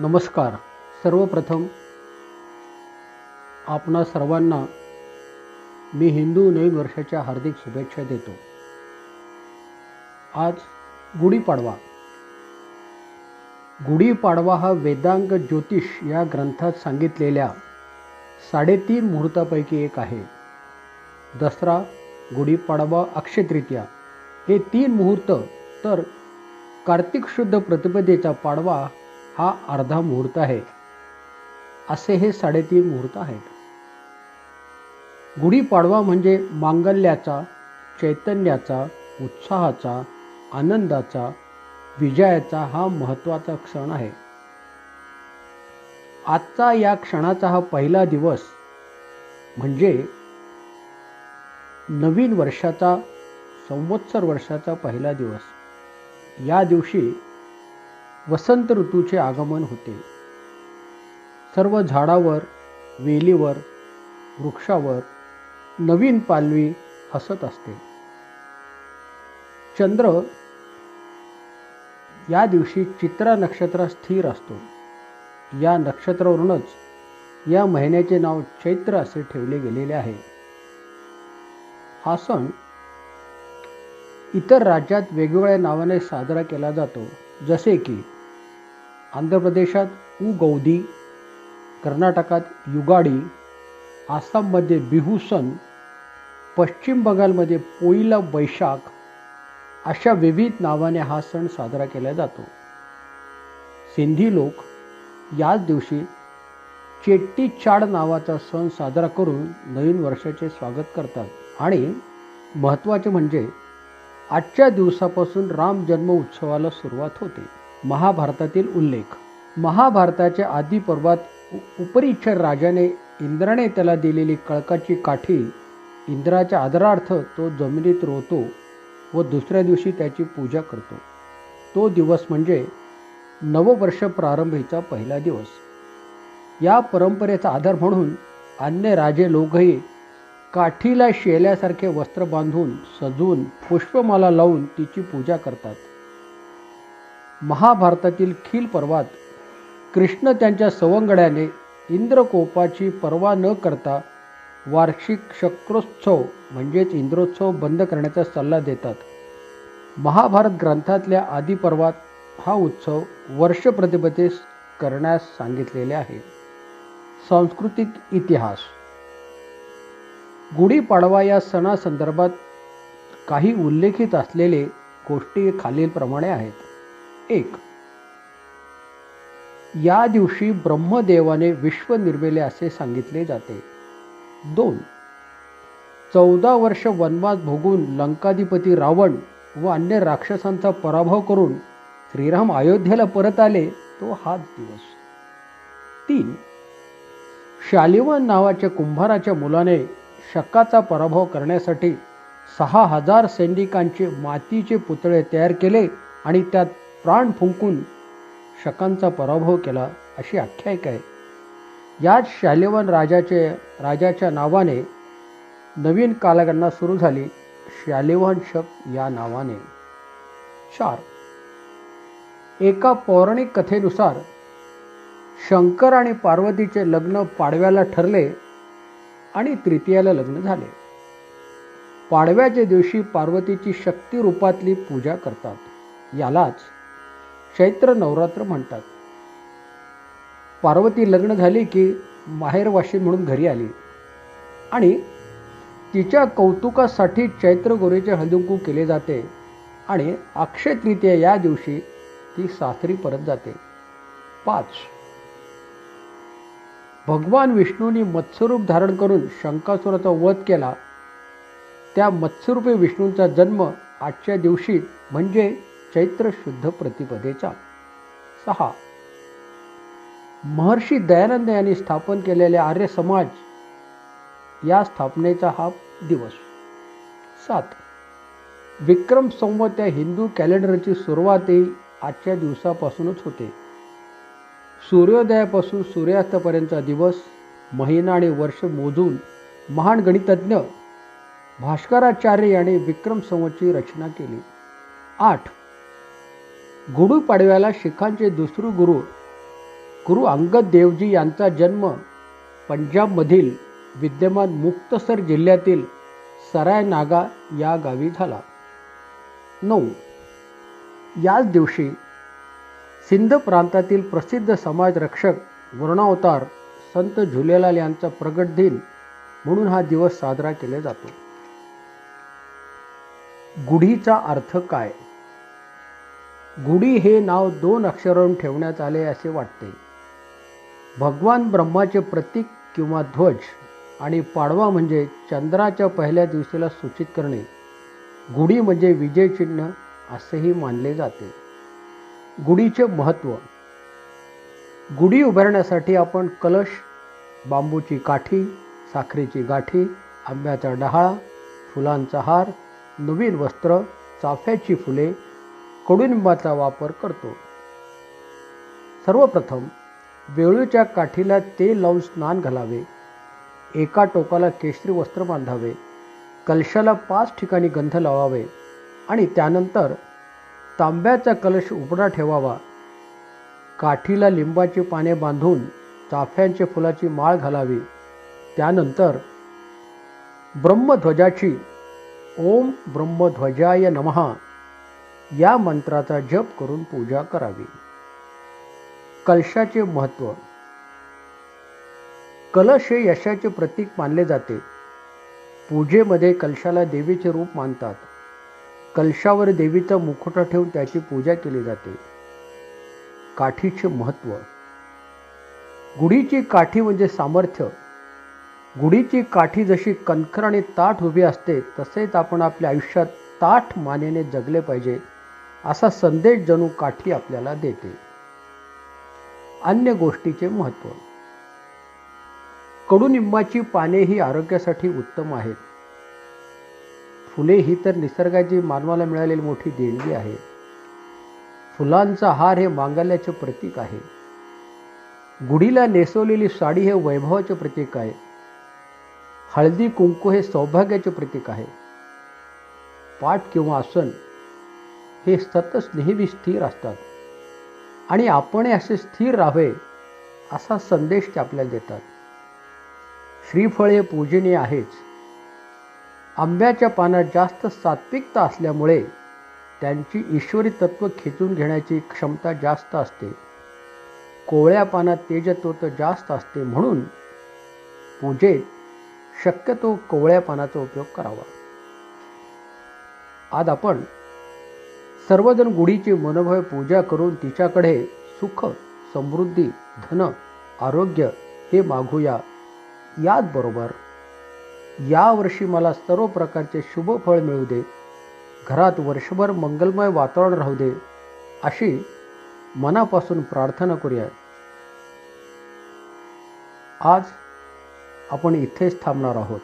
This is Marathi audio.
नमस्कार. सर्वप्रथम आपणा सर्वांना मी हिंदू नवीन वर्षाच्या हार्दिक शुभेच्छा देतो. आज गुढीपाडवा. गुढीपाडवा हा वेदांग ज्योतिष या ग्रंथात सांगितलेल्या साडेतीन मुहूर्तापैकी एक आहे. दसरा गुढीपाडवा अक्षय तृतीया हे तीन मुहूर्त तर कार्तिक शुद्ध प्रतिपदेचा पाडवा हा अर्धा मुहूर्त आहे. असे हे साडेतीन मुहूर्त आहेत. गुढीपाडवा म्हणजे मांगल्याचा चैतन्याचा उत्साहाचा आनंदाचा विजयाचा हा महत्त्वाचा क्षण आहे. आजचा या क्षणाचा हा पहिला दिवस म्हणजे नवीन वर्षाचा संवत्सर वर्षाचा पहिला दिवस. या दिवशी वसंत ऋतूचे आगमन होते. सर्व झाडावर वेलीवर वृक्षावर नवीन पालवी हसत असते. चंद्र या दिवशी चित्रा नक्षत्र स्थिर असतो. या नक्षत्रावरूनच या महिन्याचे नाव चैत्र असे ठेवले गेलेले आहे. हा सण इतर राज्यात वेगवेगळ्या नावाने साजरा केला जातो. जसे की आंध्र प्रदेशात उगौदी कर्नाटकात युगाडी आसाममध्ये बिहू सण पश्चिम बंगालमध्ये पोईला बैशाख अशा विविध नावाने हा सण साजरा केला जातो. सिंधी लोक याच दिवशी चेट्टी चाड नावाचा सण साजरा करून नवीन वर्षाचे स्वागत करतात. आणि महत्त्वाचे म्हणजे आजच्या दिवसापासून राम जन्म उत्सवाला सुरुवात होते. महाभारतातील उल्लेख. महाभारताच्या आदी पर्वात उपरिच्छर राजाने इंद्राने त्याला दिलेली कळकाची काठी इंद्राच्या आदरार्थ तो जमिनीत रोवतो व दुसऱ्या दिवशी त्याची पूजा करतो. तो दिवस म्हणजे नववर्ष प्रारंभीचा पहिला दिवस. या परंपरेचा आधार म्हणून अन्य राजे लोकही काठीला शेल्यासारखे वस्त्र बांधून सजवून पुष्पमाला लावून तिची पूजा करतात. महाभारतातील खील पर्वात कृष्ण त्यांच्या सवंगड्याने इंद्रकोपाची पर्वा न करता वार्षिक शक्रोत्सव म्हणजेच इंद्रोत्सव बंद करण्याचा सल्ला देतात. महाभारत ग्रंथातल्या आदिपर्वात हा उत्सव वर्ष प्रतिपदेस करण्यास सांगितलेले आहे. सांस्कृतिक इतिहास. गुढीपाडवा या सणासंदर्भात काही उल्लेखित असलेले गोष्टी खालीलप्रमाणे आहेत. एक. या दिवशी ब्रह्मदेवाने विश्व निर्मिले असे सांगितले जाते. दोन. चौदा वर्ष वनवास भोगून लंकाधिपती रावण व अन्य राक्षसांचा पराभव करून श्रीराम अयोध्येला परत आले तो हाच दिवस. तीन. शालिवान नावाच्या कुंभाराच्या मुलाने शकाचा पराभव करण्यासाठी सहा हजार सैनिकांचे मातीचे पुतळे तयार केले आणि त्यात प्राण फुंकून शकांचा पराभव केला अशी आख्यायिका आहे. याच शालिवान राजाचे राजाच्या नावाने नवीन कालगणना सुरू झाली. शालिवान शक या नावाने. चार. एका पौराणिक कथेनुसार शंकर आणि पार्वतीचे लग्न पाडव्याला ठरले आणि तृतीयाला लग्न झाले. पाडव्याच्या दिवशी पार्वतीची शक्ती रूपातली पूजा करतात. यालाच चैत्र नवरात्र म्हणतात. पार्वती लग्न झाली की माहेरवाशी म्हणून घरी आली. आणि तिच्या कौतुकासाठी चैत्र गोरेचे हळदुंकू केले जाते आणि अक्षय तृतीया या दिवशी ती सासरी परत जाते. पाच. भगवान विष्णूंनी मत्स्यरूप धारण करून शंकासुराचा वध केला. त्या मत्स्यरूपी विष्णूंचा जन्म आजच्या दिवशी म्हणजे चैत्र शुद्ध प्रतिपदेचा सहा. महर्षी दयानंद यांनी स्थापन केलेले आर्य समाज या स्थापनेचा हा दिवस. सात. विक्रम संवत या हिंदू कॅलेंडरची सुरुवातही आजच्या दिवसापासूनच होते. सूर्योदयापासून सूर्यास्तापर्यंतचा दिवस महिना आणि वर्ष मोजून महान गणितज्ञ भास्कराचार्य यांनी विक्रम संवतची रचना केली. आठ. गुढीपाडव्याला शिखांचे दुसरे गुरु गुरु अंगद देवजी यांचा जन्म पंजाबमधील विद्यमान मुक्तसर जिल्ह्यातील सराय नागा या गावी झाला. नऊ. याच दिवशी सिंध प्रांतातील प्रसिद्ध समाजरक्षक वर्णावतार संत झुलेलाल यांचा प्रगट दिन म्हणून हा दिवस साजरा केला जातो. गुढीचा अर्थ काय? गुढी हे नाव दोन अक्षरावरून ठेवण्यात आले असे वाटते. भगवान ब्रह्माचे प्रतीक किंवा ध्वज आणि पाडवा म्हणजे चंद्राच्या पहिल्या दिवशीला सूचित करणे गुढी म्हणजे विजय चिन्ह असेही मानले जाते. गुढीचे महत्त्व गुढी उभारण्यासाठी आपण कलश बांबूची काठी साखरेची गाठी आंब्याचा डहाळा फुलांचा हार नवीन वस्त्र चाफ्याची फुले कडुनिंबाचा वापर करतो. सर्वप्रथम वेळूच्या काठीला तेल लावून स्नान घालावे. एका टोकाला केशरी वस्त्र बांधावे. कलशाला पाच ठिकाणी गंध लावावे आणि त्यानंतर तांब्याचा कलश उघडा ठेवावा. काठीला लिंबाची पाने बांधून चाफ्यांचे फुलाची माळ घालावी. त्यानंतर ब्रह्मध्वजाची ओम ब्रह्मध्वजाय नमहा या मंत्राचा जप करून पूजा करावी. कलशाचे महत्त्व कलश हे यशाचे प्रतीक मानले जाते. पूजेमध्ये कलशाला देवीचे रूप मानतात. कलशावर देवीचा मुखोटा ठेवून त्याची पूजा केली जाते. काठीचे महत्त्व गुढीची काठी म्हणजे सामर्थ्य. गुढीची काठी जशी कणखर आणि ताठ उभी असते तसेच आपण आपल्या आयुष्यात ताठ मानेने जगले पाहिजे. असा संदेश जणू काठी आपल्याला देते. अन्य गोष्टीचे महत्त्व कडुनिंबाची पाने ही आरोग्यासाठी उत्तम आहेत. फुले ही तर निसर्गाची मानवाला मिळालेली मोठी देणगी आहे. फुलांचा हार हे मांगल्याचे प्रतीक आहे. गुढीला नेसवलेली साडी हे वैभवाचे प्रतीक आहे. हळदी कुंकू हे सौभाग्याचे प्रतीक आहे. पाठ किंवा आसन हे सतत नेहमी स्थिर असतात. आणि आपण असे स्थिर राहावे असा संदेश ते आपल्याला देतात. श्रीफळ हे पूजनीय आहेच. आंब्याच्या पानात जास्त सात्विकता असल्यामुळे त्यांची ईश्वरी तत्व खेचून घेण्याची क्षमता जास्त असते. कोवळ्या पानात तेजत्व तर जास्त असते म्हणून पूजेत शक्यतो कोवळ्या पानाचा उपयोग करावा. आज आपण सर्वजण गुढीची मनोभय पूजा करून तिच्याकडे सुख समृद्धी धन आरोग्य हे मागूया. याचबरोबर यावर्षी मला सर्व प्रकारचे शुभ फळ मिळू दे. घरात वर्षभर मंगलमय वातावरण राहू दे अशी मनापासून प्रार्थना करूया. आज आपण इथेच थांबणार आहोत.